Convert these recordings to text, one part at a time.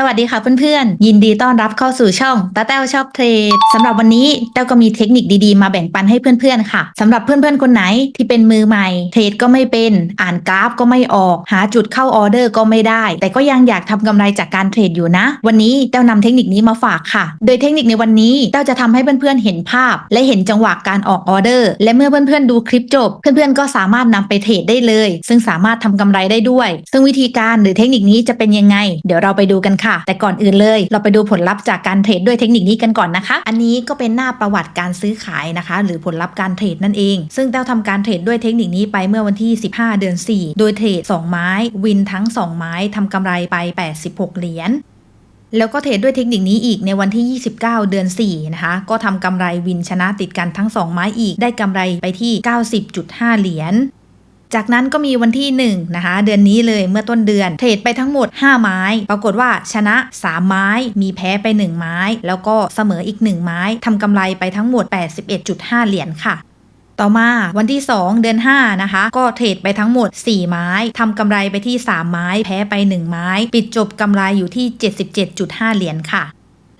สวัสดีค่ะเพื่อนๆ ยินดีต้อนรับเข้าสู่ช่องตาแต้วชอบเทรดสำหรับวันนี้แต้วก็มีเทคนิคดีๆ มาแบ่งปันให้เพื่อนๆค่ะสำหรับเพื่อนๆคนไหนที่เป็นมือใหม่ เทรดก็ไม่เป็นอ่านกราฟก็ไม่ออก หาจุดเข้าออเดอร์ก็ไม่ได้ แต่ก็ยังอยากทำกำไรจากการเทรดอยู่นะ วันนี้แต้วนำเทคนิคนี้มาฝากค่ะ โดยเทคนิคในวันนี้แต้วจะทำให้เพื่อนๆเห็นภาพ และเห็นจังหวะการออกออเดอร์ และเมื่อเพื่อนๆดูคลิปจบ เพื่อนๆก็สามารถนำไปเทรดได้เลย ซึ่งสามารถทำกำไรได้ด้วย ซึ่งวิธีการหรือเทคนิคนี้จะเป็นยังไง เดี๋ยวเราไปดูกันค่ะแต่ก่อนอื่นเลย เราไปดูผลลัพธ์จากการเทรดด้วยเทคนิคนี้กันก่อนนะคะ อันนี้ก็เป็นหน้าประวัติการซื้อขายนะคะ หรือผลลัพธ์การเทรดนั่นเอง ซึ่งแต้วทำการเทรดด้วยเทคนิคนี้ไปเมื่อวันที่ 15 เดือน 4 โดยเทรด 2 ไม้ วินทั้ง 2 ไม้ทำกำไรไป 86 เหรียญแล้วก็เทรดด้วยเทคนิคนี้อีกในวันที่ 29 เดือน 4 นะคะ ก็ทำกำไรวินชนะติดกันทั้ง 2 ไม้อีก ได้กำไรไปที่ 90.5 เหรียญ จากนั้นก็มีวันที่ 1 นะคะ เดือนนี้เลยเมื่อต้นเดือน เทรดไปทั้งหมด 5 ไม้ ปรากฏว่าชนะ 3 ไม้ มีแพ้ไป 1 ไม้ แล้วก็เสมออีก 1 ไม้ทำกำไรไปทั้งหมด 81.5 เหรียญค่ะต่อมาวันที่ 2 เดือน 5 นะคะ ก็เทรดไปทั้งหมด 4 ไม้ ทำกำไรไปที่ 3 ไม้ แพ้ไป 1 ไม้ ปิดจบกำไรอยู่ที่ 77.5 เหรียญค่ะ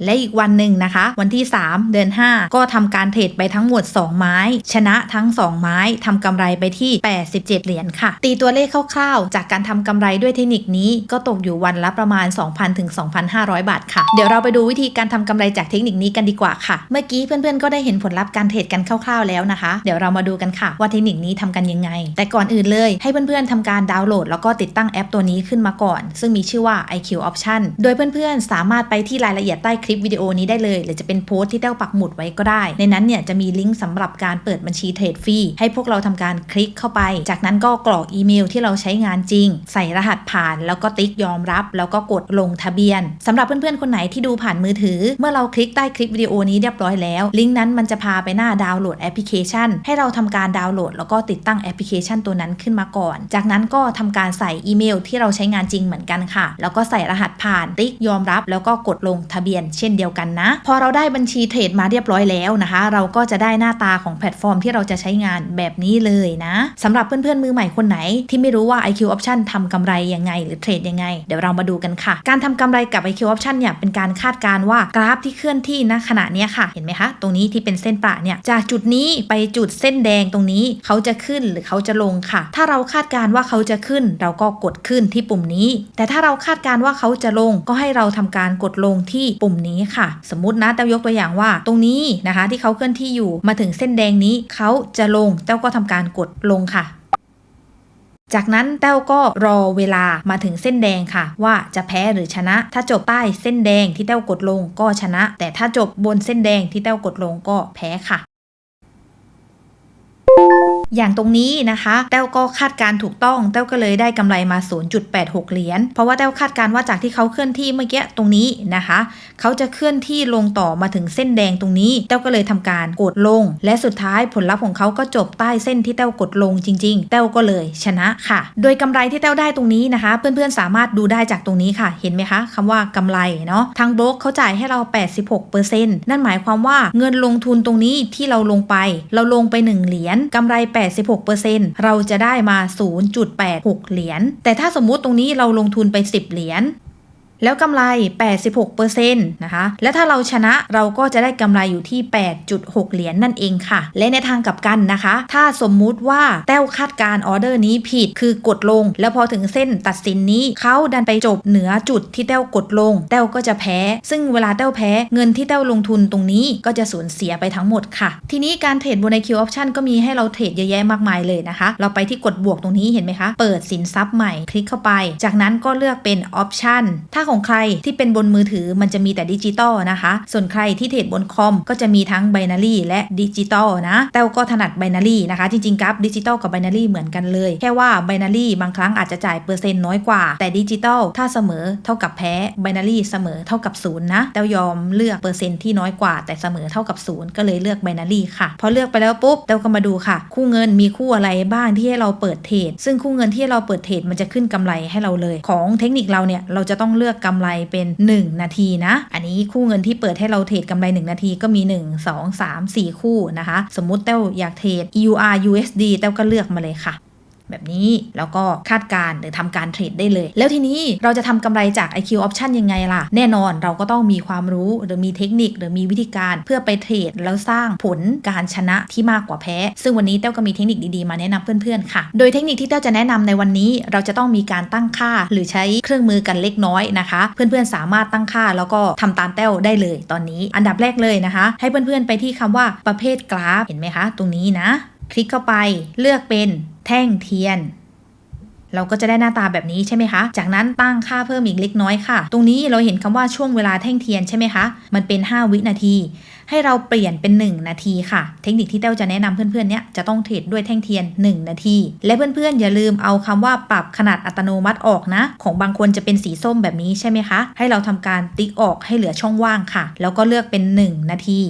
และอีกวันหนึ่งนะคะ วันที่ 3 เดือน 5 ก็ทำการเทรดไปทั้งหมด 2 ไม้ ชนะทั้ง 2 ไม้ทำกำไรไปที่ 87 เหรียญค่ะ ตีตัวเลขคร่าวๆ จากการทำกำไรด้วยเทคนิคนี้ก็ตกอยู่วันละประมาณ 2,000ถึง2,500 บาทค่ะ เดี๋ยวเราไปดูวิธีการทำกำไรจากเทคนิคนี้กันดีกว่าค่ะ เมื่อกี้เพื่อนๆก็ได้เห็นผลลัพธ์การเทรดกันคร่าวๆแล้วนะคะ เดี๋ยวเรามาดูกันค่ะ ว่าเทคนิคนี้ทำกันยังไง แต่ก่อนอื่นเลยให้เพื่อนๆทำการดาวน์โหลด แล้วก็ติดตั้งแอปตัวนี้ขึ้นมาก่อน ซึ่งมีชื่อว่า IQ Option โดยเพื่อนๆสามารถไปที่รายละเอียดใต้คลิปวิดีโอนี้ได้เลย หรือจะเป็นโพสต์ที่เต้าปักหมุดไว้ก็ได้ ในนั้นเนี่ยจะมีลิงก์สำหรับการเปิดบัญชีเทรดฟรีให้พวกเราทำการคลิกเข้าไป จากนั้นก็กรอกอีเมลที่เราใช้งานจริง ใส่รหัสผ่าน แล้วก็ติ๊กยอมรับ แล้วก็กดลงทะเบียนสำหรับเพื่อนๆคนไหนที่ดูผ่านมือถือ เมื่อเราคลิกใต้คลิปวิดีโอนี้เรียบร้อยแล้ว ลิงก์นั้นมันจะพาไปหน้าดาวน์โหลดแอปพลิเคชัน ให้เราทำการดาวน์โหลด แล้วก็ติดตั้งแอปพลิเคชันตัวนั้นขึ้นมาก่อน จากนั้นก็ทำการใส่อีเมลที่เราใช้งานจริงเหมือนกันค่ะ แล้วก็ใส่รหัสผ่านติ๊กยอมรับ แล้วก็กดลงทะเบียนเช่นเดียวกันนะ พอเราได้บัญชีเทรดมาเรียบร้อยแล้วนะคะ เราก็จะได้หน้าตาของแพลตฟอร์มที่เราจะใช้งานแบบนี้เลยนะสำหรับเพื่อนๆ มือใหม่คนไหน ที่ไม่รู้ว่า IQ Option ทำกำไรยังไง หรือเทรดยังไง เดี๋ยวเรามาดูกันค่ะ การทำกำไรกับ IQ Option เนี่ยเป็นการคาดการว่ากราฟที่เคลื่อนที่ณขณะนี้ค่ะ เห็นไหมคะ ตรงนี้ที่เป็นเส้นประเนี่ยจากจุดนี้ไปจุดเส้นแดงตรงนี้เขาจะขึ้นหรือเขาจะลงค่ะ ถ้าเราคาดการว่าเขาจะขึ้น เราก็กดขึ้นที่ปุ่มนี้ แต่ถ้าเราคาดการว่าเขาจะลงก็ให้เราทำการกดลงที่ปุ่มนี้ค่ะ สมมตินะเต้ายกตัวอย่างว่า ตรงนี้นะคะ ที่เขาเคลื่อนที่อยู่มาถึงเส้นแดงนี้เขาจะลงเต้าก็ทำการกดลงค่ะจากนั้นแต้วก็รอเวลามาถึงเส้นแดงค่ะ ว่าจะแพ้หรือชนะ ถ้าจบใต้เส้นแดงที่แต้วกดลงก็ชนะ แต่ถ้าจบบนเส้นแดงที่แต้วกดลงก็แพ้ค่ะ อย่างตรงนี้นะคะแต้วก็คาดการณ์ถูกต้องแต้วก็เลยได้กำไรมา 0.86 เหรียญ เพราะว่าแต้วคาดการณ์ว่าจากที่เขาเคลื่อนที่เมื่อกี้ตรงนี้นะคะ เขาจะเคลื่อนที่ลงต่อมาถึงเส้นแดงตรงนี้แต้วก็เลยทำการกดลง และสุดท้ายผลลัพธ์ของเขาก็จบใต้เส้นที่แต้วกดลงจริง ๆ แต้วก็เลยชนะค่ะ โดยกำไรที่แต้วได้ตรงนี้นะคะ เพื่อนๆสามารถดูได้จากตรงนี้ค่ะ เห็นไหมคะคำว่ากำไรเนาะทางโบรกเขาจ่ายให้เรา 86%นั่นหมายความว่าเงินลงทุนตรงนี้ที่เราลงไป เราลงไป 1 เหรียญกำไร86%เราจะได้มา 0.86 เหรียญ แต่ถ้าสมมุติตรงนี้เราลงทุนไป 10 เหรียญ แล้วกำไร 86%นะคะ และถ้าเราชนะเราก็จะได้กำไรอยู่ที่ 8.6 เหรียญนนั่นเองค่ะ และในทางกลับกันนะคะ ถ้าสมมุติว่าแต้วคาดการออเดอร์นี้ผิดคือกดลง แล้วพอถึงเส้นตัดสินนี้เขาดันไปจบเหนือจุดที่แต้วกดลง แต้วก็จะแพ้ ซึ่งเวลาแต้วแพ้เงินที่แต้วลงทุนตรงนี้ก็จะสูญเสียไปทั้งหมดค่ะ ทีนี้การเทรดบน IQ Option ก็มีให้เราเทรดเยอะแยะมากมายเลยนะคะ เราไปที่กดบวกตรงนี้เห็นไหมคะ เปิดสินทรัพย์ใหม่คลิกเข้าไป จากนั้นก็เลือกเป็น Option ถ้าของใครที่เป็นบนมือถือมันจะมีแต่ดิจิตอลนะคะ ส่วนใครที่เทรดบนคอมก็จะมีทั้ง Binary และดิจิตอลนะ แต่ก็ถนัด Binary นะคะ จริงๆกราฟดิจิตอลกับ Binary เหมือนกันเลย แค่ว่า Binary บางครั้งอาจจะจ่ายเปอร์เซ็นต์น้อยกว่า แต่ดิจิตอลถ้าเสมอเท่ากับแพ้ Binary เสมอเท่ากับศูนย์นะแต่ยอมเลือกเปอร์เซ็นต์ที่น้อยกว่า แต่เสมอเท่ากับศูนย์ก็เลยเลือก Binary ค่ะพอเลือกไปแล้วปุ๊บเต้าก็มาดูค่ะ คู่เงินมีคู่อะไรบ้างที่ให้เราเปิดเทรดซึ่งคู่เงินที่เราเปิดเทรดมันจะขึ้นกำไรให้เราเลย ของเทคนิคเราเนี่ยเราจะต้องเลือกกำไรเป็น 1 นาทีนะ อันนี้คู่เงินที่เปิดให้เราเทรดกำไร 1 นาทีก็มี 1 2 3 4 คู่นะคะ สมมุติเต้าอยากเทรด EUR USD เต้าก็เลือกมาเลยค่ะ แบบนี้แล้วก็คาดการณ์หรือทำการเทรดได้เลย แล้วทีนี้เราจะทำกำไรจาก IQ Option ยังไงล่ะ แน่นอนเราก็ต้องมีความรู้หรือมีเทคนิคหรือมีวิธีการเพื่อไปเทรดแล้วสร้างผลการชนะที่มากกว่าแพ้ ซึ่งวันนี้เต้าก็มีเทคนิคดีๆมาแนะนำเพื่อนๆค่ะ โดยเทคนิคที่เต้าจะแนะนำในวันนี้ เราจะต้องมีการตั้งค่าหรือใช้เครื่องมือกันเล็กน้อยนะคะ เพื่อนๆสามารถตั้งค่าแล้วก็ทำตามเต้าได้เลยตอนนี้ อันดับแรกเลยนะคะ ให้เพื่อนๆไปที่คำว่าประเภทกราฟเห็นไหมคะ ตรงนี้นะ คลิกเข้าไปเลือกเป็น แท่งเทียน เราก็จะได้หน้าตาแบบนี้ใช่ไหมคะ จากนั้นตั้งค่าเพิ่มอีกเล็กน้อยค่ะ ตรงนี้เราเห็นคำว่าช่วงเวลาแท่งเทียนใช่ไหมคะ มันเป็น 5 วินาที ให้เราเปลี่ยนเป็น 1 นาทีค่ะ เทคนิคที่เต้าจะแนะนำเพื่อนๆเนี้ยจะต้องเทรดด้วยแท่งเทียน 1 นาที และเพื่อนๆอย่าลืมเอาคำว่าปรับขนาดอัตโนมัติออกนะ ของบางคนจะเป็นสีส้มแบบนี้ใช่ไหมคะ ให้เราทำการติ๊กออกให้เหลือช่องว่างค่ะ แล้วก็เลือกเป็น 1 นาที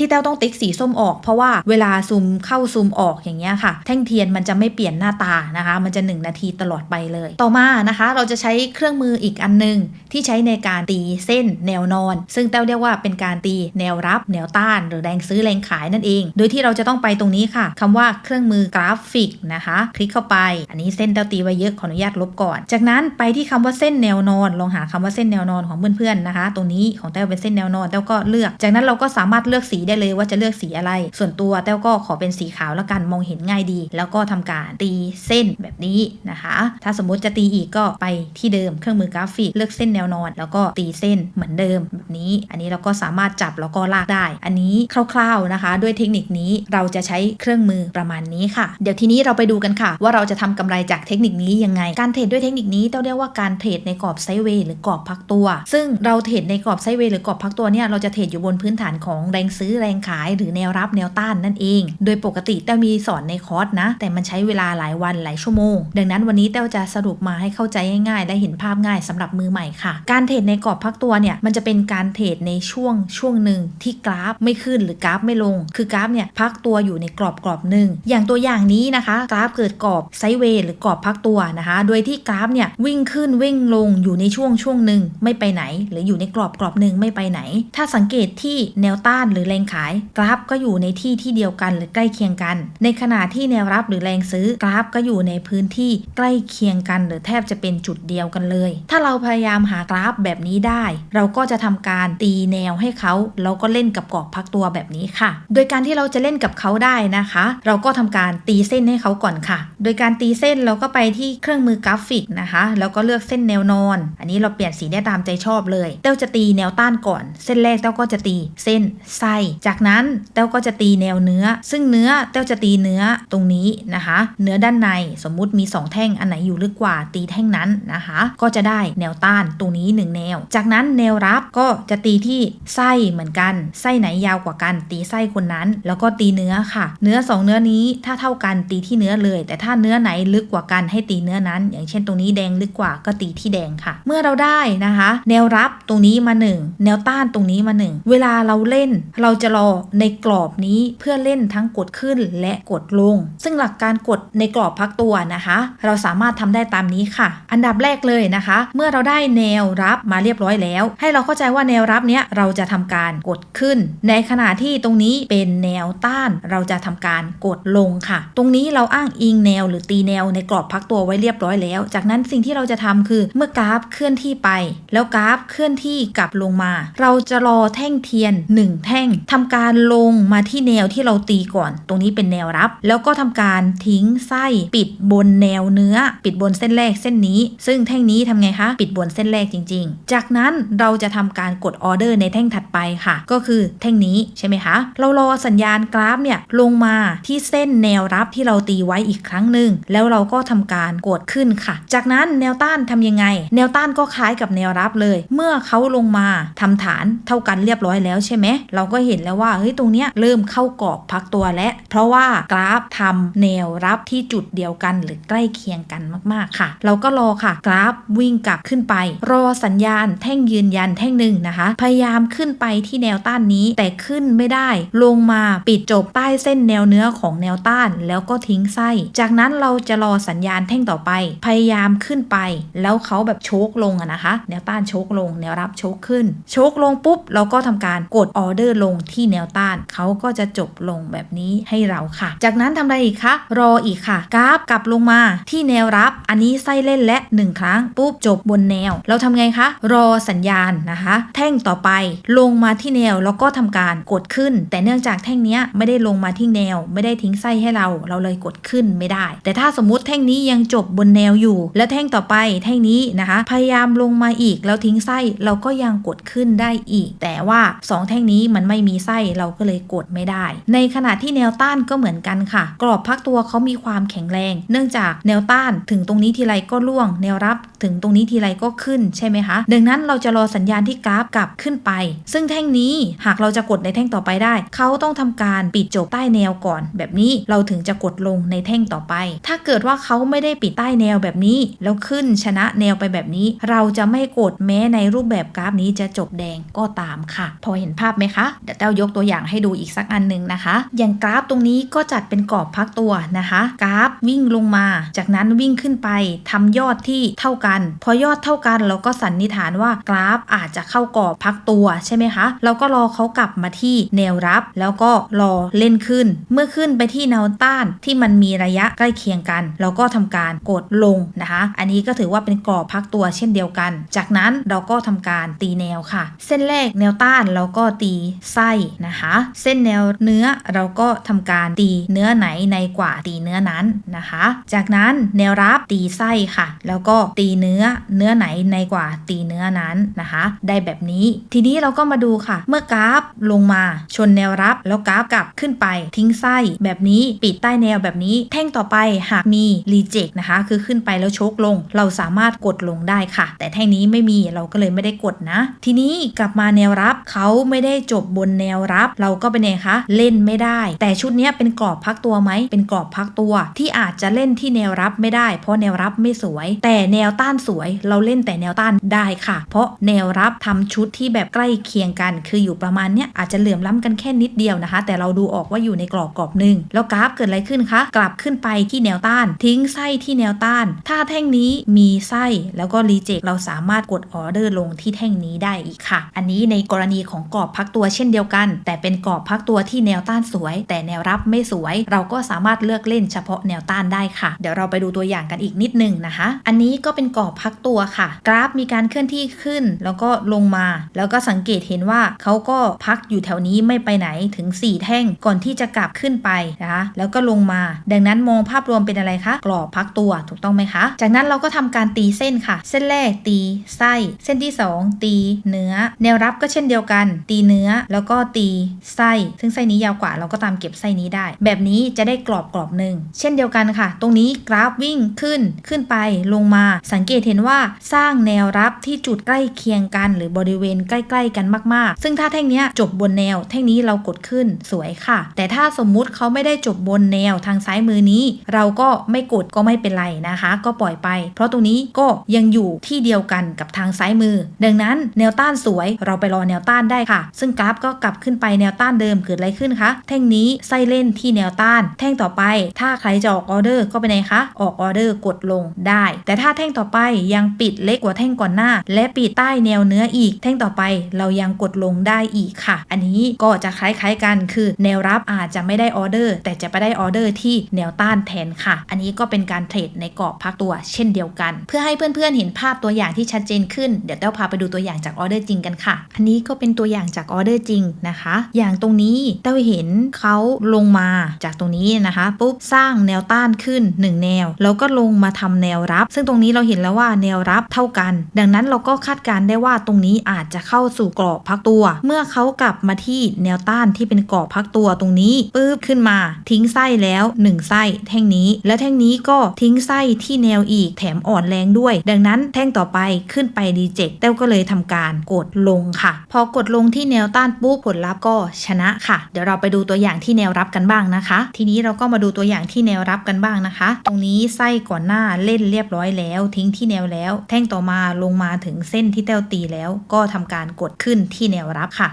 ที่เต้าต้องติ๊กสีส้มออก เพราะว่าเวลาซูมเข้าซูมออกอย่างเงี้ยค่ะ แท่งเทียนมันจะไม่เปลี่ยนหน้าตานะคะ มันจะ 1 นาทีตลอดไปเลย ต่อมานะคะ เราจะใช้เครื่องมืออีกอันหนึง ที่ใช้ในการตีเส้นแนวนอน ซึ่งเต้าเรียกว่าเป็นการตีแนวรับ แนวต้าน หรือแรงซื้อแรงขายนั่นเอง โดยที่เราจะต้องไปตรงนี้ค่ะคำว่าเครื่องมือกราฟิกนะคะ คลิกเข้าไป อันนี้เส้นเต้าตีไว้เยอะขออนุญาตลบก่อน จากนั้นไปที่คำว่าเส้นแนวนอน ลองหาคำว่าเส้นแนวนอนของเพื่อนๆนะคะ ตรงนี้ของเต้าเป็นเส้นแนวนอนเต้าก็เลือก จากนั้นเราก็สามารถเลือกสีได้เลยว่าจะเลือกสีอะไร ส่วนตัวเต้าก็ขอเป็นสีขาวแล้วกันมองเห็นง่ายดี แล้วก็ทำการตีเส้นแบบนี้นะคะ ถ้าสมมติจะตีอีกก็ไปที่เดิมเครื่องมือกราฟิกเลือกเส้นแนวนอน แล้วก็ตีเส้นเหมือนเดิมแบบนี้ อันนี้เราก็สามารถจับแล้วก็ลากได้ อันนี้คร่าว ๆนะคะ ด้วยเทคนิคนี้เราจะใช้เครื่องมือประมาณนี้ค่ะ เดี๋ยวทีนี้เราไปดูกันค่ะ ว่าเราจะทำกำไรจากเทคนิคนี้ยังไง การเทรดด้วยเทคนิคนี้เต้าเรียกว่าการเทรดในกรอบไซด์เวย์หรือกรอบพักตัว ซึ่งเราเทรดในกรอบไซด์เวย์หรือกรอบพักตัวเนี่ยเราจะเทรดอยู่บนพื้นฐานของแรงซื้อแรงขายหรือแนวรับแนวต้านนั่นเอง โดยปกติเต้ามีสอนในคอร์สนะ แต่มันใช้เวลาหลายวันหลายชั่วโมง ดังนั้นวันนี้เต้าจะสรุปมาให้เข้าใจง่ายๆ และเห็นภาพง่ายสำหรับมือใหม่ค่ะ การเทรดในกรอบพักตัวเนี่ยมันจะเป็นการเทรดในช่วงช่วงหนึ่งที่กราฟไม่ขึ้นหรือกราฟไม่ลง คือกราฟเนี่ยพักตัวอยู่ในกรอบกรอบหนึ่งอย่างตัวอย่างนี้นะคะ กราฟเกิดกรอบไซด์เวย์หรือกรอบพักตัวนะคะ โดยที่กราฟเนี่ยวิ่งขึ้นวิ่งลงอยู่ในช่วงช่วงหนึ่งไม่ไปไหน หรืออยู่ในกรอบกรอบหนึ่งไม่ไปไหน ถ้าสังเกตที่แนวต้านหรือแรงขาย กราฟก็อยู่ในที่ที่เดียวกันหรือใกล้เคียงกัน ในขณะที่แนวรับหรือแรงซื้อกราฟก็อยู่ในพื้นที่ใกล้เคียงกันหรือแทบจะเป็นจุดเดียวกันเลย ถ้าเราพยายามหากราฟแบบนี้ได้ เราก็จะทำการตีแนวให้เขาแล้วก็เล่นกับกรอบพักตัวแบบนี้ค่ะ โดยการที่เราจะเล่นกับเขาได้นะคะ เราก็ทำการตีเส้นให้เขาก่อนค่ะ โดยการตีเส้นเราก็ไปที่เครื่องมือกราฟิกนะคะ แล้วก็เลือกเส้นแนวนอน อันนี้เราเปลี่ยนสีได้ตามใจชอบเลยเต้าจะตีแนวต้านก่อน เส้นแรกเต้าก็จะตีเส้นไส้จากนั้นเต้าก็จะตีแนวเนื้อ ซึ่งเนื้อเต้าจะตีเนื้อตรงนี้นะคะ เนื้อด้านในสมมุติมี 2 แท่งอันไหนอยู่ลึกกว่าตีแท่งนั้นนะคะ ก็จะได้แนวต้านตรงนี้ 1 แนว จากนั้นแนวรับก็จะตีที่ไส้เหมือนกัน ไส้ไหนยาวกว่ากัน ตีไส้คนนั้น แล้วก็ตีเนื้อค่ะ เนื้อ 2 เนื้อนี้ถ้าเท่ากันตีที่เนื้อเลย แต่ถ้าเนื้อไหนลึกกว่ากันให้ตีเนื้อนั้น อย่างเช่นตรงนี้แดงลึกกว่าก็ตีที่แดงค่ะ เมื่อเราได้นะคะ แนวรับตรงนี้มา 1 แนวต้านตรงนี้มา 1 เวลาเราเล่นเราจะรอในกรอบนี้เพื่อเล่นทั้งกดขึ้นและกดลง ซึ่งหลักการกดในกรอบพักตัวนะคะ เราสามารถทำได้ตามนี้ค่ะ อันดับแรกเลยนะคะ เมื่อเราได้แนวรับมาเรียบร้อยแล้ว ให้เราเข้าใจว่าแนวรับเนี้ยเราจะทำการกดขึ้น ในขณะที่ตรงนี้เป็นแนวต้าน เราจะทำการกดลงค่ะ ตรงนี้เราอ้างอิงแนวหรือตีแนวในกรอบพักตัวไว้เรียบร้อยแล้ว จากนั้นสิ่งที่เราจะทำคือเมื่อกราฟเคลื่อนที่ไป แล้วกราฟเคลื่อนที่กลับลงมา เราจะรอแท่งเทียน 1 แท่งทำการลงมาที่แนวที่เราตีก่อน ตรงนี้เป็นแนวรับ แล้วก็ทำการทิ้งไส้ปิดบนแนวเนื้อ ปิดบนเส้นแรกเส้นนี้ ซึ่งแท่งนี้ทำไงคะ ปิดบนเส้นแรกจริง ๆ จากนั้นเราจะทำการกดออเดอร์ในแท่งถัดไปค่ะ ก็คือแท่งนี้ใช่ไหมคะ เรารอสัญญาณกราฟเนี่ยลงมาที่เส้นแนวรับที่เราตีไว้อีกครั้งหนึ่งแล้วเราก็ทำการกดขึ้นค่ะ จากนั้นแนวต้านทำยังไง แนวต้านก็คล้ายกับแนวรับเลย เมื่อเขาลงมาทำฐานเท่ากันเรียบร้อยแล้วใช่ไหมเราก็เห็นแล้วว่าเฮ้ยตรงเนี้ยเริ่มเข้ากรอบพักตัวแล้วเพราะว่ากราฟทำแนวรับที่จุดเดียวกันหรือใกล้เคียงกันมากๆค่ะ เราก็รอค่ะ กราฟวิ่งกลับขึ้นไป รอสัญญาณแท่งยืนยันแท่งหนึ่งนะคะ พยายามขึ้นไปที่แนวต้านนี้แต่ขึ้นไม่ได้ ลงมาปิดจบใต้เส้นแนวเนื้อของแนวต้าน แล้วก็ทิ้งไส้ จากนั้นเราจะรอสัญญาณแท่งต่อไป พยายามขึ้นไป แล้วเขาแบบโชกลงอะนะคะ แนวต้านโชกลง แนวรับโชกขึ้น โชกลงปุ๊บเราก็ทำการกดออเดอร์ลงที่แนวต้านเขาก็จะจบลงแบบนี้ให้เราค่ะ จากนั้นทำอะไรอีกคะรออีกค่ะกราฟกลับลงมาที่แนวรับอันนี้ไส้เล่นและ 1 ครั้งปุ๊บจบบนแนว เราทำไงคะ รอสัญญาณนะคะ แท่งต่อไปลงมาที่แนวแล้วก็ทำการกดขึ้น แต่เนื่องจากแท่งนี้ไม่ได้ลงมาที่แนว ไม่ได้ทิ้งไส้ให้เรา เราเลยกดขึ้นไม่ได้ แต่ถ้าสมมุติแท่งนี้ยังจบบนแนวอยู่ แล้วแท่งต่อไปแท่งนี้นะคะ พยายามลงมาอีกแล้วทิ้งไส้เราก็ยังกดขึ้นได้อีก แต่ว่า 2 แท่งนี้มันไม่มีไส้เราก็เลยกดไม่ได้ ในขณะที่แนวต้านก็เหมือนกันค่ะ กรอบพักตัวเขามีความแข็งแรง เนื่องจากแนวต้านถึงตรงนี้ทีไรก็ล่วง แนวรับถึงตรงนี้ทีไรก็ขึ้นใช่ไหมคะ ดังนั้นเราจะรอสัญญาณที่กราฟกลับขึ้นไป ซึ่งแท่งนี้หากเราจะกดในแท่งต่อไปได้ เขาต้องทำการปิดจบใต้แนวก่อน แบบนี้เราถึงจะกดลงในแท่งต่อไป ถ้าเกิดว่าเขาไม่ได้ปิดใต้แนวแบบนี้ แล้วขึ้นชนะแนวไปแบบนี้ เราจะไม่กดแม้ในรูปแบบกราฟนี้จะจบแดงก็ตามค่ะ พอเห็นภาพไหมคะเดี๋ยวเต้ายกตัวอย่างให้ดูอีกสักอันหนึ่งนะคะ อย่างกราฟตรงนี้ก็จัดเป็นกรอบพักตัวนะคะ กราฟวิ่งลงมา จากนั้นวิ่งขึ้นไปทำยอดที่เท่ากัน พอยอดเท่ากันเราก็สันนิษฐานว่ากราฟอาจจะเข้ากรอบพักตัวใช่ไหมคะ เราก็รอเขากลับมาที่แนวรับ แล้วก็รอเล่นขึ้น เมื่อขึ้นไปที่แนวต้านที่มันมีระยะใกล้เคียงกัน เราก็ทำการกดลงนะคะ อันนี้ก็ถือว่าเป็นกรอบพักตัวเช่นเดียวกัน จากนั้นเราก็ทำการตีแนวค่ะ เส้นแรกแนวต้านเราก็ตีไส้นะคะ เส้นแนวเนื้อเราก็ทำการตีเนื้อไหนในกว่าตีเนื้อนั้นนะคะ จากนั้นแนวรับตีไส้ค่ะ แล้วก็ตีเนื้อเนื้อไหนในกว่าตีเนื้อนั้นนะคะ ได้แบบนี้ ทีนี้เราก็มาดูค่ะ เมื่อกราฟลงมาชนแนวรับ แล้วกราฟกลับขึ้นไป ทิ้งไส้แบบนี้ปิดใต้แนวแบบนี้ แท่งต่อไปหากมีรีเจ็คนะคะ คือขึ้นไปแล้วชกลง เราสามารถกดลงได้ค่ะ แต่แท่งนี้ไม่มีเราก็เลยไม่ได้กดนะ ทีนี้กลับมาแนวรับเขาไม่ได้จบบนแนวรับ เราก็เป็นไงคะ เล่นไม่ได้ แต่ชุดนี้เป็นกรอบพักตัวไหม เป็นกรอบพักตัวที่อาจจะเล่นที่แนวรับไม่ได้ เพราะแนวรับไม่สวย แต่แนวต้านสวย เราเล่นแต่แนวต้านได้ค่ะ เพราะแนวรับทำชุดที่แบบใกล้เคียงกัน คืออยู่ประมาณเนี้ยอาจจะเหลื่อมล้ำกันแค่นิดเดียวนะคะ แต่เราดูออกว่าอยู่ในกรอบกรอบหนึ่งแล้วกราฟเกิดอะไรขึ้นคะ กลับขึ้นไปที่แนวต้าน ทิ้งไส้ที่แนวต้าน ถ้าแท่งนี้มีไส้แล้วก็รีเจ็คเราสามารถกดออเดอร์ลงที่แท่งนี้ได้อีกค่ะ อันนี้ในกรณีของกรอบพักตัวเช่นเดียวกัน แต่เป็นกรอบพักตัวที่แนวต้านสวย แต่แนวรับไม่สวย เราก็สามารถเลือกเล่นเฉพาะแนวต้านได้ค่ะ เดี๋ยวเราไปดูตัวอย่างกันอีกนิดนึงนะคะ อันนี้ก็เป็นกรอบพักตัวค่ะ กราฟมีการเคลื่อนที่ขึ้น แล้วก็ลงมา แล้วก็สังเกตเห็นว่าเขาก็พักอยู่แถวนี้ไม่ไปไหนถึง 4 แท่งก่อนที่จะกลับขึ้นไปนะคะแล้วก็ลงมา ดังนั้นมองภาพรวมเป็นอะไรคะกรอบพักตัวถูกต้องไหมคะ จากนั้นเราก็ทำการตีเส้นค่ะ เส้นแรกตีไส้ เส้นที่ 2 ตีเนื้อ แนวรับก็เช่นเดียวกัน ตีเนื้อแล้วก็ตีไส้ ซึ่งไส้นี้ยาวกว่าเราก็ตามเก็บไส้นี้ได้ แบบนี้จะได้กรอบกรอบหนึ่งเช่นเดียวกันค่ะ ตรงนี้กราฟวิ่งขึ้นขึ้นไปลงมา สังเกตเห็นว่าสร้างแนวรับที่จุดใกล้เคียงกัน หรือบริเวณใกล้ๆกันมากๆ ซึ่งถ้าแท่งนี้จบบนแนว แท่งนี้เรากดขึ้นสวยค่ะ แต่ถ้าสมมุติเขาไม่ได้จบบนแนวทางซ้ายมือนี้ เราก็ไม่กดก็ไม่เป็นไรนะคะ ก็ปล่อยไป เพราะตรงนี้ก็ยังอยู่ที่เดียวกันกับทางซ้ายมือ ดังนั้นแนวต้านสวยเราไปรอแนวต้านได้ค่ะ ซึ่งกราฟก็กลับขึ้นไปแนวต้านเดิมเกิดอะไรขึ้นคะ แท่งนี้ไส้เล่นที่แนวต้าน แท่งต่อไป ถ้าใครจะออกออเดอร์ก็เป็นคะ ออกออเดอร์กดลงได้ แต่ถ้าแท่งต่อไปยังปิดเล็กกว่าแท่งก่อนหน้า และปิดใต้แนวเนื้ออีก แท่งต่อไปเรายังกดลงได้อีกค่ะ อันนี้ก็จะคล้ายๆกันคือ แนวรับอาจจะไม่ได้ออเดอร์ แต่จะไปได้ออเดอร์ที่แนวต้านแทนค่ะ อันนี้ก็เป็นการเทรดในกรอบพักตัวเช่นเดียวกัน เพื่อให้เพื่อนๆเห็นภาพตัวอย่างที่ชัดเจนขึ้นเดี๋ยวเต้าพาไปดูตัวอย่างจากออเดอร์จริงกันค่ะ อันนี้ก็เป็นตัวอย่างจากออเดอร์จริงนะคะ อย่างตรงนี้เต้าเห็นเขาลงมาจากตรงนี้นะคะปุ๊บสร้างแนวต้านขึ้น 1 แนว แล้วก็ลงมาทำแนวรับ ซึ่งตรงนี้เราเห็นแล้วว่าแนวรับเท่ากัน ดังนั้นเราก็คาดการได้ว่าตรงนี้อาจจะเข้าสู่กรอบพักตัว เมื่อเขากลับมาที่แนวต้านที่เป็นกรอบพักตัวตรงนี้ปุ๊บขึ้นมา ทิ้งไส้แล้ว 1 ไส้แท่งนี้ และแท่งนี้ก็ทิ้งไส้ที่แนวอีกแถมอ่อนแรงด้วย ดังนั้นแท่งต่อไปขึ้นไปรีเจ็คเต้าก็เลยทำการกดลงค่ะ พอกดลงที่แนวต้านปุ๊บผลลัพธ์ก็ชนะค่ะ เดี๋ยวเราไปดูตัวอย่างที่แนวรับกันบ้างนะคะ ทีนี้เราก็มาดูตัวอย่างที่แนวรับกันบ้างนะคะ ตรงนี้ไส้ก่อนหน้าเล่นเรียบร้อยแล้ว ทิ้งที่แนวแล้ว แท่งต่อมาลงมาถึงเส้นที่เต้วตีแล้ว ก็ทำการกดขึ้นที่แนวรับค่ะ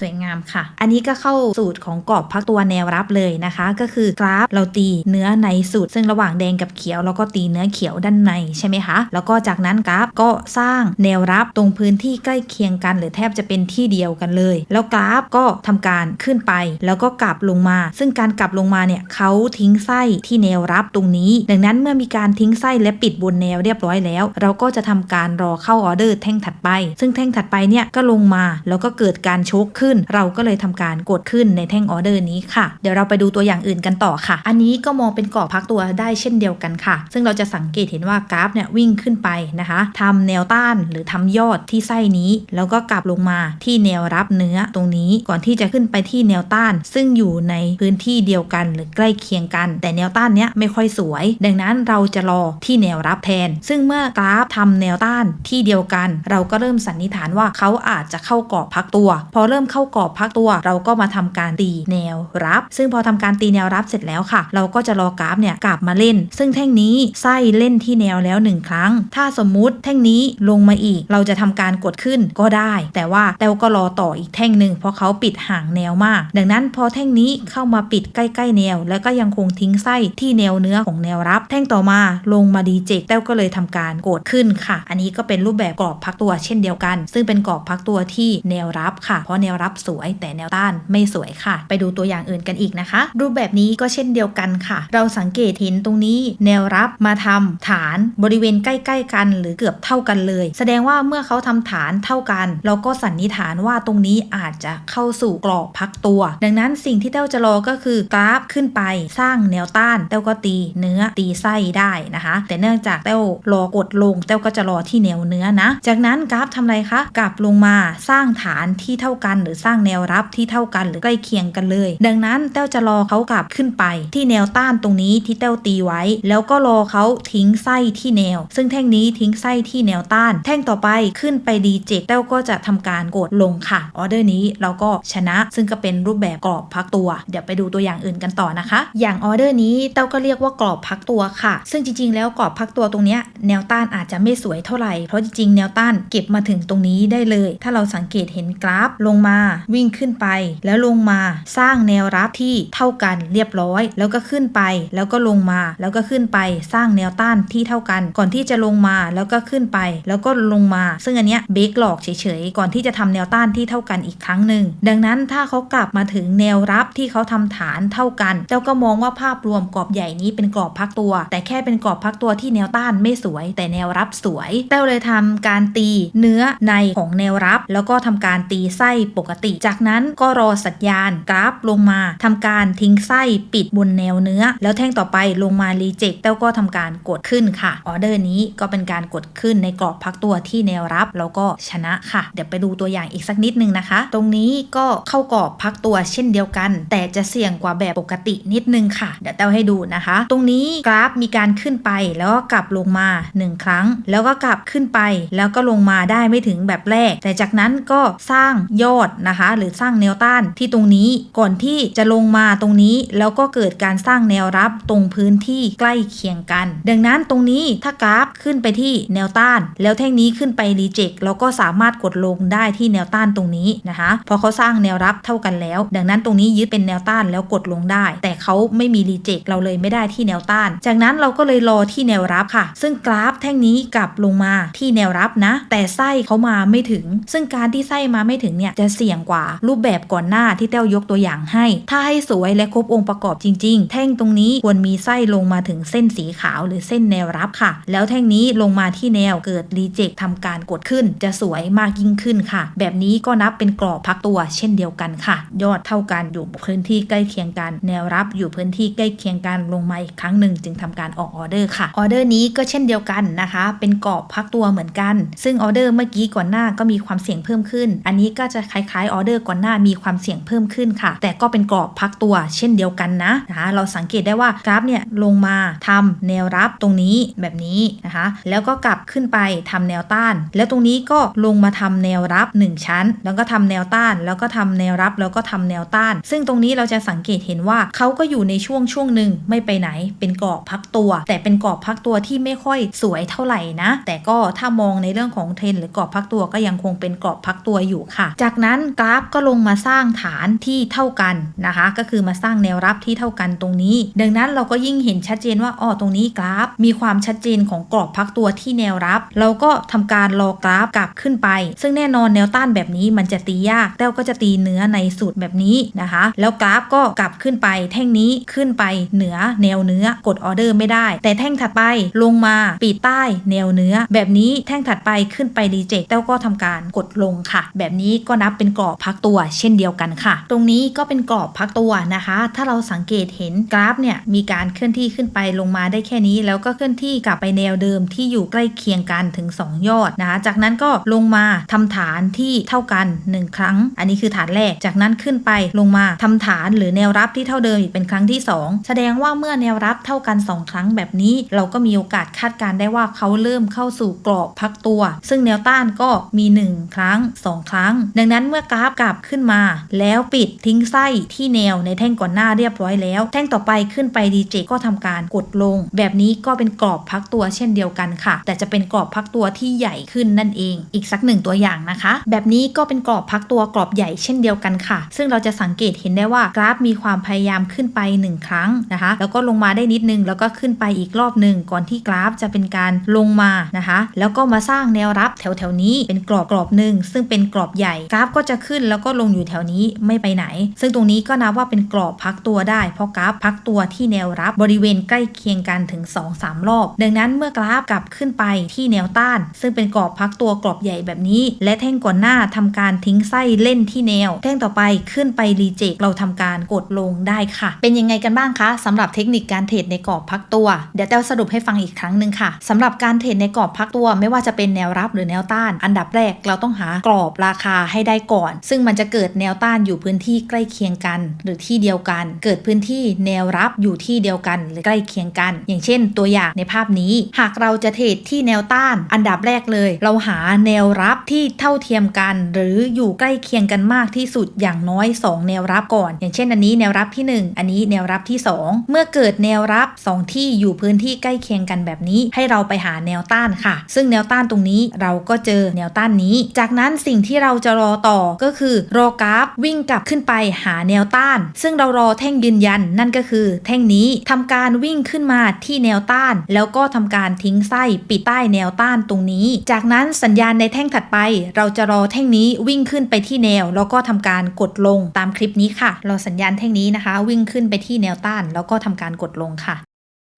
สวยงามค่ะ อันนี้ก็เข้าสูตรของกรอบพักตัวแนวรับเลยนะคะ ก็คือกราฟเราตีเนื้อในสุดซึ่งระหว่างแดงกับเขียวเราก็ตีเนื้อเขียวด้านในใช่ไหมคะ แล้วก็จากนั้นกราฟก็สร้างแนวรับตรงพื้นที่ใกล้เคียงกัน หรือแทบจะเป็นที่เดียวกันเลย แล้วกราฟก็ทำการขึ้นไป แล้วก็กลับลงมา ซึ่งการกลับลงมาเนี่ยเขาทิ้งไส้ที่แนวรับตรงนี้ ดังนั้นเมื่อมีการทิ้งไส้และปิดบนแนวเรียบร้อยแล้ว เราก็จะทำการรอเข้าออเดอร์แท่งถัดไป ซึ่งแท่งถัดไปเนี่ยก็ลงมาแล้วก็เกิดการชกขึ้นเราก็เลยทำการกดขึ้นในแท่งออเดอร์นี้ค่ะ เดี๋ยวเราไปดูตัวอย่างอื่นกันต่อค่ะ อันนี้ก็มองเป็นกรอบพักตัวได้เช่นเดียวกันค่ะ ซึ่งเราจะสังเกตเห็นว่ากราฟเนี่ยวิ่งขึ้นไปนะคะทำแนวต้านหรือทำยอดที่ไส้นี้ แล้วก็กลับลงมาที่แนวรับเนื้อตรงนี้ก่อนที่จะขึ้นไปที่แนวต้าน ซึ่งอยู่ในพื้นที่เดียวกันหรือใกล้เคียงกัน แต่แนวต้านเนี้ยไม่ค่อยสวย ดังนั้นเราจะรอที่แนวรับแทน ซึ่งเมื่อกราฟทำแนวต้านที่เดียวกัน เราก็เริ่มสันนิษฐานว่าเขาอาจจะเข้ากรอบพักตัว พอเริ่มเข้าข้ากรอบพักตัว เราก็มาทำการตีแนวรับ ซึ่งพอทำการตีแนวรับเสร็จแล้วค่ะ เราก็จะรอกราฟเนี่ยกลับมาเล่น ซึ่งแท่งนี้ไส้เล่นที่แนวแล้วหนึ่งครั้ง ถ้าสมมุติแท่งนี้ลงมาอีก เราจะทำการกดขึ้นก็ได้ แต่ว่าแต้วก็รอต่ออีกแท่งหนึ่งเพราะเขาปิดห่างแนวมาก ดังนั้นพอแท่งนี้เข้ามาปิดใกล้ๆแนว แล้วก็ยังคงทิ้งไส้ที่แนวเนื้อของแนวรับ แท่งต่อมาลงมาดีเจกแต้วก็เลยทำการกดขึ้นค่ะ อันนี้ก็เป็นรูปแบบกรอบพักตัวเช่นเดียวกัน ซึ่งเป็นกรอบพักตัวที่แนวรับค่ะเพราะแนวรับสวยแต่แนวต้านไม่สวยค่ะ ไปดูตัวอย่างอื่นกันอีกนะคะ รูปแบบนี้ก็เช่นเดียวกันค่ะ เราสังเกตเห็นตรงนี้แนวรับมาทำฐานบริเวณใกล้ ๆ กันหรือเกือบเท่ากันเลย แสดงว่าเมื่อเขาทำฐานเท่ากัน เราก็สันนิษฐานว่าตรงนี้อาจจะเข้าสู่กรอบพักตัว ดังนั้นสิ่งที่เต้าจะรอก็คือกราฟขึ้นไปสร้างแนวต้านเต้าก็ตีเนื้อตีไส้ได้นะคะ แต่เนื่องจากเต้ารอกดลงเต้าก็จะรอที่แนวเนื้อนะ จากนั้นกราฟทำอะไรคะกลับลงมาสร้างฐานที่เท่ากันหรือสร้างแนวรับที่เท่ากันหรือใกล้เคียงกันเลย ดังนั้นเต้าจะรอเขากลับขึ้นไป ที่แนวต้านตรงนี้ที่เต้าตีไว้ แล้วก็รอเขาทิ้งไส้ที่แนว ซึ่งแท่งนี้ทิ้งไส้ที่แนวต้าน แท่งต่อไปขึ้นไปดีเจกเต้าก็จะทำการกดลงค่ะออเดอร์นี้เราก็ชนะซึ่งก็เป็นรูปแบบกรอบพักตัว เดี๋ยวไปดูตัวอย่างอื่นกันต่อนะคะ อย่างออเดอร์นี้เต้าก็เรียกว่ากรอบพักตัวค่ะ ซึ่งจริง ๆ แล้วกรอบพักตัวตรงนี้แนวต้านอาจจะไม่สวยเท่าไหร่เพราะจริงๆแนวต้านเก็บมาถึงตรงนี้ได้เลย ถ้าเราสังเกตเห็นกราฟลงมาวิ่งขึ้นไป แล้วลงมาสร้างแนวรับที่เท่ากันเรียบร้อย แล้วก็ขึ้นไป แล้วก็ลงมา แล้วก็ขึ้นไปสร้างแนวต้านที่เท่ากัน ก่อนที่จะลงมาแล้วก็ขึ้นไป แล้วก็ลงมา ซึ่งอันเนี้ยเบรกหลอกเฉยๆก่อนที่จะทำแนวต้านที่เท่ากันอีกครั้งหนึ่งดังนั้นถ้าเขากลับมาถึงแนวรับที่เขาทำฐานเท่ากันเจ้าก็มองว่าภาพรวมกรอบใหญ่นี้เป็นกรอบพักตัว แต่แค่เป็นกรอบพักตัวที่แนวต้านไม่สวย แต่แนวรับสวยเต้าเลยทำการตีเนื้อในของแนวรับ แล้วก็ทำการตีไส้ปกติ จากนั้นก็รอสัญญาณกราฟลงมาทำการทิ้งไส้ปิดบนแนวเนื้อ แล้วแท่งต่อไปลงมารีเจ็คเต้าก็ทำการกดขึ้นค่ะ ออเดอร์นี้ก็เป็นการกดขึ้นในกรอบพักตัวที่แนวรับ แล้วก็ชนะค่ะ เดี๋ยวไปดูตัวอย่างอีกสักนิดนึงนะคะ ตรงนี้ก็เข้ากรอบพักตัวเช่นเดียวกัน แต่จะเสี่ยงกว่าแบบปกตินิดนึงค่ะ เดี๋ยวเต้าให้ดูนะคะ ตรงนี้กราฟมีการขึ้นไปแล้วก็กลับลงมา 1 ครั้ง แล้วก็กลับขึ้นไป แล้วก็ลงมาได้ไม่ถึงแบบแรก แต่จากนั้นก็สร้างยอดนะคะ หรือสร้างแนวต้านที่ตรงนี้ก่อนที่จะลงมาตรงนี้แล้วก็เกิดการสร้างแนวรับตรงพื้นที่ใกล้เคียงกัน ดังนั้นตรงนี้ถ้ากราฟขึ้นไปที่แนวต้าน แล้วแท่งนี้ขึ้นไปรีเจ็คเราก็สามารถกดลงได้ที่แนวต้านตรงนี้นะคะพอเขาสร้างแนวรับเท่ากันแล้ว ดังนั้นตรงนี้ยึดเป็นแนวต้านแล้วกดลงได้ แต่เขาไม่มีรีเจ็คเราเลยไม่ได้ที่แนวต้าน จากนั้นเราก็เลยรอที่แนวรับค่ะ ซึ่งกราฟแท่งนี้กลับลงมาที่แนวรับนะ แต่ไส้เขามาไม่ถึง ซึ่งการที่ไส้มาไม่ถึงเนี่ยจะเสียงกว่า รูปแบบก่อนหน้าที่เต้ายกตัวอย่างให้ ถ้าให้สวยและครบองค์ประกอบจริง ๆ แท่งตรงนี้ควรมีไส้ลงมาถึงเส้นสีขาวหรือเส้นแนวรับค่ะ แล้วแท่งนี้ลงมาที่แนวเกิดรีเจ็คทำการกดขึ้น จะสวยมากยิ่งขึ้นค่ะ แบบนี้ก็นับเป็นกรอบพักตัวเช่นเดียวกันค่ะ ยอดเท่ากันอยู่พื้นที่ใกล้เคียงกัน แนวรับอยู่พื้นที่ใกล้เคียงกันลงมาอีกครั้งหนึ่งจึงทำการออกออเดอร์ค่ะออเดอร์นี้ก็เช่นเดียวกันนะคะ เป็นกรอบพักตัวเหมือนกัน ซึ่งออเดอร์เมื่อกี้ก่อนหน้าก็มีความเสี่ยงเพิ่มขึ้น อันนี้ก็จะคล้ายๆออเดอร์ก่อนหน้ามีความเสี่ยงเพิ่มขึ้นค่ะ แต่ก็เป็นกรอบพักตัวเช่นเดียวกันนะนะคะเราสังเกตได้ว่ากราฟเนี่ยลงมาทำแนวรับตรงนี้แบบนี้นะคะ แล้วก็กลับขึ้นไปทำแนวต้าน แล้วตรงนี้ก็ลงมาทำแนวรับ 1 ชั้น แล้วก็ทำแนวต้าน แล้วก็ทำแนวรับแล้วก็ทำแนวต้าน ซึ่งตรงนี้เราจะสังเกตเห็นว่าเขาก็อยู่ในช่วงช่วงหนึ่งไม่ไปไหน เป็นกรอบพักตัว แต่เป็นกรอบพักตัวที่ไม่ค่อยสวยเท่าไหร่นะ แต่ก็ถ้ามองในเรื่องของเทรนหรือกรอบพักตัวก็ยังคงเป็นกรอบพักตัวอยู่ค่ะ จากนั้นกราฟก็ลงมาสร้างฐานที่เท่ากันนะคะ ก็คือมาสร้างแนวรับที่เท่ากันตรงนี้ ดังนั้นเราก็ยิ่งเห็นชัดเจนว่าอ๋อตรงนี้กราฟ มีความชัดเจนของกรอบพักตัวที่แนวรับ เราก็ทำการรอกราฟกลับขึ้นไป ซึ่งแน่นอนแนวต้านแบบนี้มันจะตียากแต้วก็จะตีเนื้อในสุดแบบนี้นะคะ แล้วกราฟก็กลับขึ้นไป แท่งนี้ขึ้นไปเหนือแนวเนื้อกดออเดอร์ไม่ได้ แต่แท่งถัดไปลงมาปีใต้แนวเนื้อ แบบนี้แท่งถัดไปขึ้นไปรีเจ็คแต้วก็ทำการกดลงค่ะ แบบนี้ก็นับเป็นกรอบพักตัว เช่นเดียวกันค่ะ ตรงนี้ก็เป็นกรอบพักตัวนะคะ ถ้าเราสังเกตเห็นกราฟเนี่ยมีการเคลื่อนที่ขึ้นไปลงมาได้แค่นี้ แล้วก็เคลื่อนที่กลับไปแนวเดิมที่อยู่ใกล้เคียงกันถึง 2 ยอดนะคะจากนั้นก็ลงมาทำฐานที่เท่ากัน 1 ครั้ง อันนี้คือฐานแรกจากนั้นขึ้นไปลงมาทำฐานหรือแนวรับที่เท่าเดิมอีกเป็นครั้งที่ 2 แสดงว่าเมื่อแนวรับเท่ากัน 2 ครั้งแบบนี้ เราก็มีโอกาสคาดการได้ว่าเขาเริ่มเข้าสู่กรอบพักตัว ซึ่งแนวต้านก็มี 1 ครั้ง 2 ครั้ง ดังนั้นเมื่อกราฟกลับขึ้นมา แล้วปิดทิ้งไส้ที่แนวในแท่งก่อนหน้าเรียบร้อยแล้ว แท่งต่อไปขึ้นไปดีเจก็ทำการกดลง แบบนี้ก็เป็นกรอบพักตัวเช่นเดียวกันค่ะ แต่จะเป็นกรอบพักตัวที่ใหญ่ขึ้นนั่นเอง อีกสักหนึ่งตัวอย่างนะคะ แบบนี้ก็เป็นกรอบพักตัวกรอบใหญ่เช่นเดียวกันค่ะ ซึ่งเราจะสังเกตเห็นได้ว่ากราฟมีความพยายามขึ้นไป 1 ครั้งนะคะ แล้วก็ลงมาได้นิดนึงแล้วก็ขึ้นไปอีกรอบหนึ่งก่อนที่กราฟจะเป็นการลงมานะคะ แล้วก็มาสร้างแนวรับแถวๆนี้เป็นกรอบกรอบหนึ่งซึ่งเป็นกรอบใหญ่กราฟก็จะขึ้นแล้วก็ลงอยู่แถวนี้ไม่ไปไหน ซึ่งตรงนี้ก็นับว่าเป็นกรอบพักตัวได้ เพราะกราฟพักตัวที่แนวรับบริเวณใกล้เคียงกันถึง 2-3 รอบ ดังนั้นเมื่อกราฟกลับขึ้นไปที่แนวต้าน ซึ่งเป็นกรอบพักตัวกรอบใหญ่แบบนี้ และแท่งก่อนหน้าทำการทิ้งไส้เล่นที่แนว แท่งต่อไปขึ้นไปรีเจคเราทำการกดลงได้ค่ะ เป็นยังไงกันบ้างคะสำหรับเทคนิคการเทรดในกรอบพักตัว เดี๋ยวเต้าสรุปให้ฟังอีกครั้งหนึ่งค่ะสำหรับการเทรดในกรอบพักตัว ไม่ว่าจะเป็นแนวรับหรือแนวต้าน อันดับแรกเราต้องหากรอบราคาให้ได้ก่อนซึ่งมันจะเกิดแนวต้านอยู่พื้นที่ใกล้เคียงกัน หรือที่เดียวกัน เกิดพื้นที่แนวรับอยู่ที่เดียวกันหรือใกล้เคียงกัน อย่างเช่น ตัวอย่างในภาพนี้ หากเราจะเทรดที่แนวต้าน อันดับแรกเลย เราหาแนวรับที่เท่าเทียมกัน หรืออยู่ใกล้เคียงกันมากที่สุดอย่างน้อย 2 แนวรับก่อน อย่างเช่น อันนี้แนวรับที่ 1 อันนี้แนวรับที่ 2 เมื่อเกิดแนวรับ 2 ที่อยู่พื้นที่ใกล้เคียงกันแบบนี้ ให้เราไปหาแนวต้านค่ะ ซึ่งแนวต้านตรงนี้เราก็เจอแนวต้านนี้ จากนั้นสิ่งที่เราจะรอต่อก็คือ รอกราฟวิ่งกลับขึ้นไปหาแนวต้าน ซึ่งเรารอแท่งยืนยันนั่นก็คือ แท่งนี้ทำการวิ่งขึ้นมาที่แนวต้าน แล้วก็ทำการทิ้งไส้ปิดใต้แนวต้านตรงนี้ จากนั้นสัญญาณในแท่งถัดไป เราจะรอแท่งนี้วิ่งขึ้นไปที่แนว แล้วก็ทำการกดลงตามคลิปนี้ค่ะราสัญญาณแท่งนี้นะคะ วิ่งขึ้นไปที่แนวต้าน แล้วก็ทำการกดลงค่ะ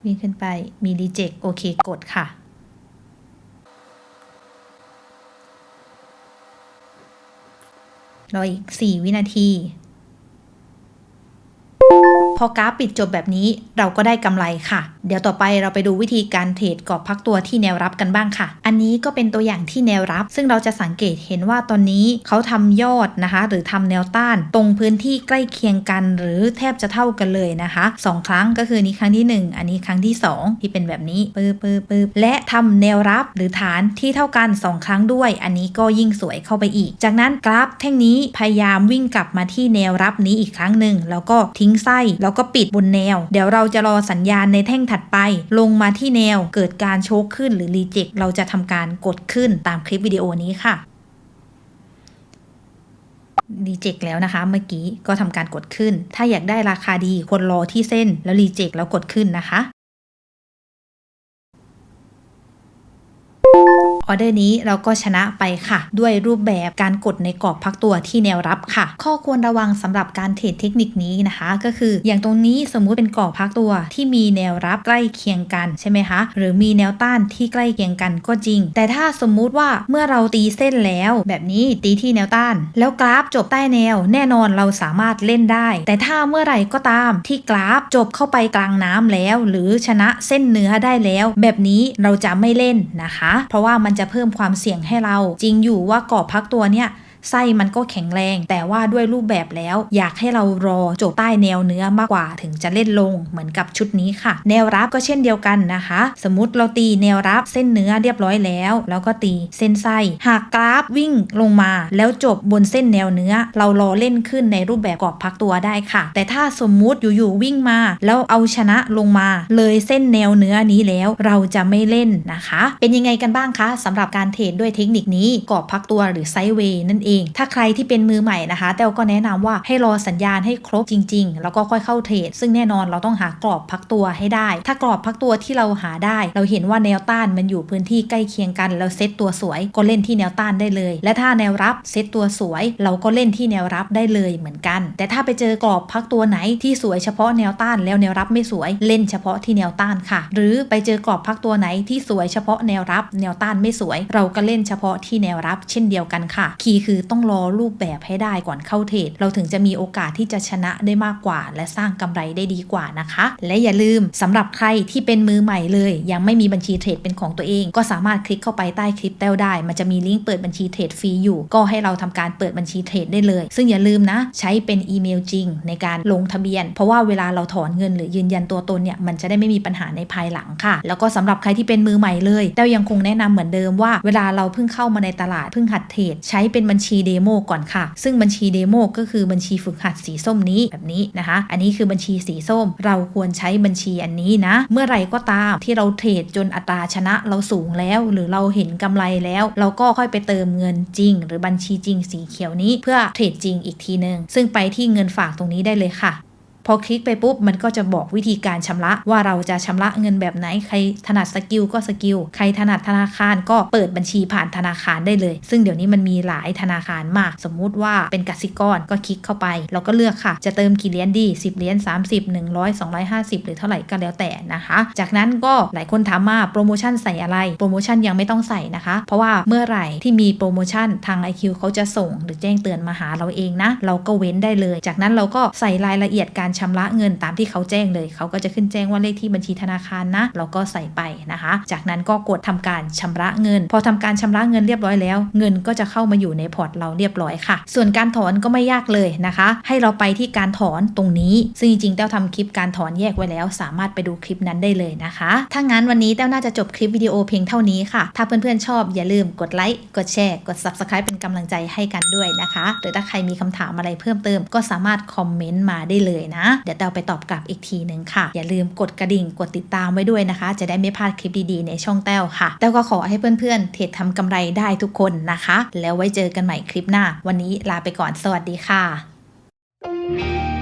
วิ่งขึ้นไปมีรีเจ็คโอเคกดค่ะ รออีก 4 วินาที พอกราฟปิดจบแบบนี้เราก็ได้กำไรค่ะ เดี๋ยวต่อไปเราไปดูวิธีการเทรดกรอบพักตัวที่แนวรับกันบ้างค่ะ อันนี้ก็เป็นตัวอย่างที่แนวรับ ซึ่งเราจะสังเกตเห็นว่าตอนนี้เขาทำยอดนะคะ หรือทำแนวต้าน ตรงพื้นที่ใกล้เคียงกัน หรือแทบจะเท่ากันเลยนะคะสองครั้งก็คือนี้ครั้งที่ 1 อันนี้ครั้งที่ 2 ที่เป็นแบบนี้ปื๊บปื๊บปื๊บและทำแนวรับหรือฐานที่เท่ากัน 2 ครั้งด้วย อันนี้ก็ยิ่งสวยเข้าไปอีก จากนั้นกราฟแท่งนี้พยายามวิ่งกลับมาที่แนวรับนี้อีกครั้งหนึ่งแล้วก็ทิ้งไส้แล้วแล้วก็ปิดบนแนว เดี๋ยวเราจะรอสัญญาณในแท่งถัดไป ลงมาที่แนวเกิดการโชกขึ้นหรือรีเจ็คเราจะทำการกดขึ้นตามคลิปวิดีโอนี้ค่ะรีเจ็คแล้วนะคะ เมื่อกี้ก็ทำการกดขึ้น ถ้าอยากได้ราคาดีควรรอที่เส้นแล้วรีเจ็คแล้วกดขึ้นนะคะ ออเดอร์นี้เราก็ชนะไปค่ะ ด้วยรูปแบบการกดในกรอบพักตัวที่แนวรับค่ะ ข้อควรระวังสำหรับการเทรดเทคนิคนี้นะคะ ก็คืออย่างตรงนี้สมมุติเป็นกรอบพักตัวที่มีแนวรับใกล้เคียงกันใช่ไหมคะหรือมีแนวต้านที่ใกล้เคียงกันก็จริง แต่ถ้าสมมุติว่าเมื่อเราตีเส้นแล้ว แบบนี้ตีที่แนวต้าน แล้วกราฟจบใต้แนว แน่นอนเราสามารถเล่นได้ แต่ถ้าเมื่อไหร่ก็ตามที่กราฟจบเข้าไปกลางน้ำแล้ว หรือชนะเส้นเนื้อได้แล้ว แบบนี้เราจะไม่เล่นนะคะ เพราะว่ามันจะเพิ่มความเสี่ยงให้เรา จริงอยู่ว่ากรอบพักตัวเนี่ย ไส้มันก็แข็งแรง แต่ว่าด้วยรูปแบบแล้ว อยากให้เรารอจบใต้แนวเนื้อมากกว่าถึงจะเล่นลงเหมือนกับชุดนี้ค่ะ แนวรับก็เช่นเดียวกันนะคะ สมมติเราตีแนวรับเส้นเนื้อเรียบร้อยแล้ว แล้วก็ตีเส้นไส้หากกราฟวิ่งลงมา แล้วจบบนเส้นแนวเนื้อ เรารอเล่นขึ้นในรูปแบบกรอบพักตัวได้ค่ะ แต่ถ้าสมมุติอยู่ๆวิ่งมา แล้วเอาชนะลงมา เลยเส้นแนวเนื้อนี้แล้วเราจะไม่เล่นนะคะ เป็นยังไงกันบ้างคะสำหรับการเทรดด้วยเทคนิคนี้กรอบพักตัวหรือไซด์เวย์นั่นเองเอง ถ้าใครที่เป็นมือใหม่นะคะ แต้วก็แนะนำว่าให้รอสัญญาณให้ครบจริง ๆ แล้วก็ค่อยเข้าเทรด ซึ่งแน่นอนเราต้องหากรอบพักตัวให้ได้ ถ้ากรอบพักตัวที่เราหาได้ เราเห็นว่าแนวต้านมันอยู่พื้นที่ใกล้เคียงกันแล้วเซตตัวสวย ก็เล่นที่แนวต้านได้เลย และถ้าแนวรับเซตตัวสวย เราก็เล่นที่แนวรับได้เลยเหมือนกัน แต่ถ้าไปเจอกรอบพักตัวไหนที่สวยเฉพาะแนวต้านแล้วแนวรับไม่สวย เล่นเฉพาะที่แนวต้านค่ะ หรือไปเจอกรอบพักตัวไหนที่สวยเฉพาะแนวรับ แนวต้านไม่สวย เราก็เล่นเฉพาะที่แนวรับ เช่นเดียวกันค่ะ คีย์คือต้องรอรูปแบบให้ได้ก่อนเข้าเทรดเราถึงจะมีโอกาสที่จะชนะได้มากกว่า และสร้างกำไรได้ดีกว่านะคะ และอย่าลืมสำหรับใครที่เป็นมือใหม่เลย ยังไม่มีบัญชีเทรดเป็นของตัวเอง ก็สามารถคลิกเข้าไปใต้คลิปแต้วได้ มันจะมีลิงก์เปิดบัญชีเทรดฟรีอยู่ ก็ให้เราทำการเปิดบัญชีเทรดได้เลย ซึ่งอย่าลืมนะ ใช้เป็นอีเมลจริงในการลงทะเบียน เพราะว่าเวลาเราถอนเงินหรือยืนยันตัวตนเนี่ยมันจะได้ไม่มีปัญหาในภายหลังค่ะ แล้วก็สำหรับใครที่เป็นมือใหม่เลยแต้วยังคงแนะนำเหมือนเดิมว่า เวลาเราเพิ่งเข้ามาในตลาดเพิ่งหัดเทรดใช้เป็นบัญชีชีเดโมก่อนค่ะ ซึ่งบัญชีเดโมก็คือบัญชีฝึกหัดสีส้มนี้แบบนี้นะคะ อันนี้คือบัญชีสีส้ม เราควรใช้บัญชีอันนี้นะ เมื่อไรก็ตามที่เราเทรดจนอัตราชนะเราสูงแล้ว หรือเราเห็นกำไรแล้ว เราก็ค่อยไปเติมเงินจริง หรือบัญชีจริงสีเขียวนี้เพื่อเทรดจริงอีกทีหนึ่งซึ่งไปที่เงินฝากตรงนี้ได้เลยค่ะ พอคลิกไปปุ๊บมันก็จะบอกวิธีการชำระว่าเราจะชำระเงินแบบไหน ใครถนัดสกิลก็สกิล ใครถนัดธนาคารก็เปิดบัญชีผ่านธนาคารได้เลย ซึ่งเดี๋ยวนี้มันมีหลายธนาคารมาก สมมุติว่าเป็นกสิกรก็คลิกเข้าไป เราก็เลือกค่ะ จะเติมกี่เหรียญดี 10เหรียญ30 100 250 หรือเท่าไหร่ก็แล้วแต่นะคะ จากนั้นก็หลายคนถามมาโปรโมชั่นใส่อะไร โปรโมชั่นยังไม่ต้องใส่นะคะ เพราะว่าเมื่อไหร่ที่มีโปรโมชั่นทาง IQ เขาจะส่ง หรือแจ้งเตือนมาหาเราเองนะ เราก็เว้นได้เลย จากนั้นเราก็ใส่รายละเอียดการชำระเงินตามที่เขาแจ้งเลย เขาก็จะขึ้นแจ้งว่าเลขที่บัญชีธนาคารนะ เราก็ใส่ไปนะคะ จากนั้นก็กดทำการชำระเงิน พอทำการชำระเงินเรียบร้อยแล้ว เงินก็จะเข้ามาอยู่ในพอร์ตเราเรียบร้อยค่ะ ส่วนการถอนก็ไม่ยากเลยนะคะ ให้เราไปที่การถอนตรงนี้ ซึ่งจริงๆแต้วทำคลิปการถอนแยกไว้แล้ว สามารถไปดูคลิปนั้นได้เลยนะคะ ถ้างั้นวันนี้แต้วน่าจะจบคลิปวิดีโอเพียงเท่านี้ค่ะ ถ้าเพื่อนๆชอบอย่าลืมกดไลค์ กดแชร์ กด subscribe เป็นกำลังใจให้กันด้วยนะคะ หรือถ้าใครมีคำถามอะไรเพิ่มเติมก็สามารถคอมเมนต์มาได้เลยนะเดี๋ยวเต้วไปตอบกลับอีกทีหนึ่งค่ะ อย่าลืมกดกระดิ่งกดติดตามไว้ด้วยนะคะ จะได้ไม่พลาดคลิปดีๆ ในช่องแต้วค่ะแต้วก็ขอให้เพื่อนๆ เทรดทำกำไรได้ทุกคนนะคะ แล้วไว้เจอกันใหม่คลิปหน้า วันนี้ลาไปก่อนสวัสดีค่ะ